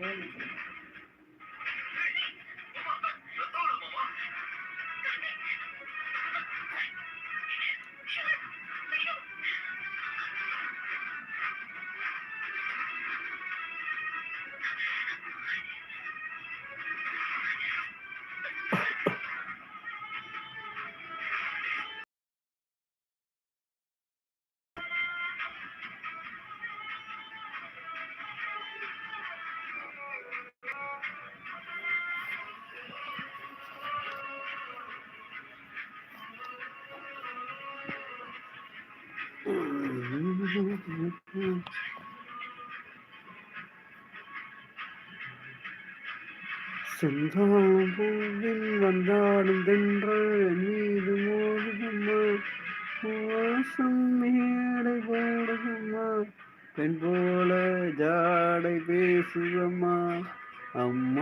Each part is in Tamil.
Wednesday. செந்தாழம்பூவில் வந்தாடும் தென்றல் மீது மோதுதம்மா வாசம் மேடை போடுதம்மா பெண் போல ஜாடை பேசுதம்மா அம்மா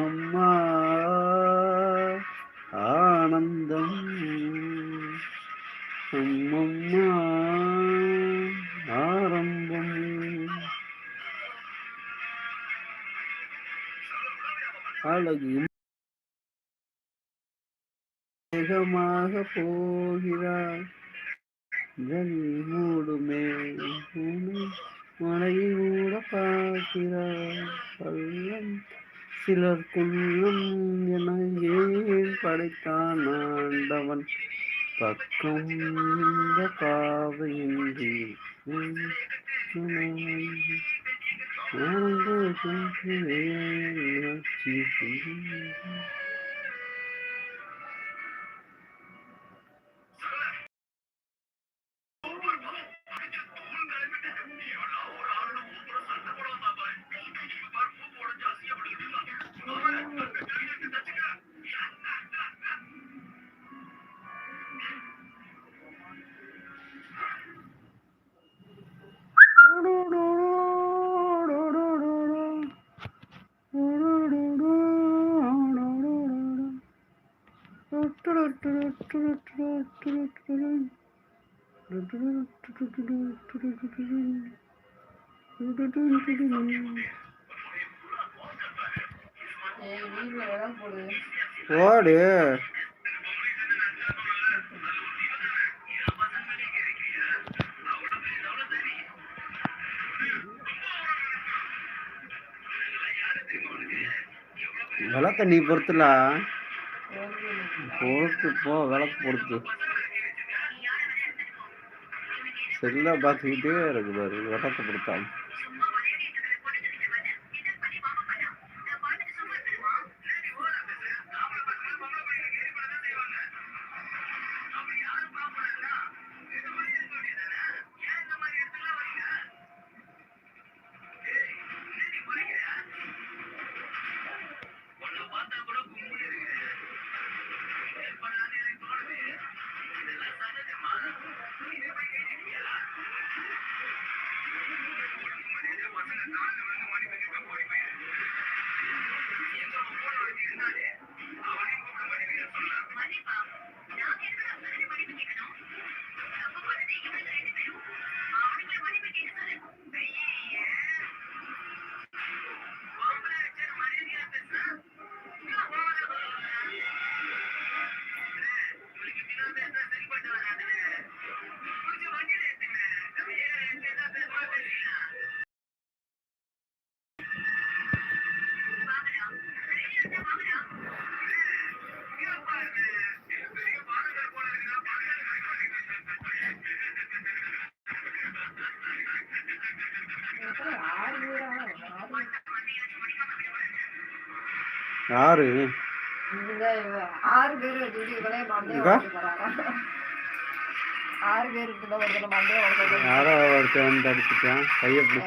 அழகு வேகமாக போகிறாய் ஜன்னி மூடுமே உன்னை மழை மூட பார்க்கிறாய் பள்ளம் சிலர் குள்ளம் என ஏன் படைத்தான் ஆண்டவன்? பக்கம் இந்த பாவையின்றி உன் துணை. ஓடு. விளக்க நீ பொறுத்துல பொறுத்து போ விளக்கு பொறுத்து செல்ல பார்த்துக்கிட்டே இருக்கு பாரு விளக்கு பொறுத்தான் anonymous. யாரு? ஆறு பேர் ஆறு பேர் யாரோ ஒருத்தர் வந்து அடிச்சுட்டான் கையை பிடி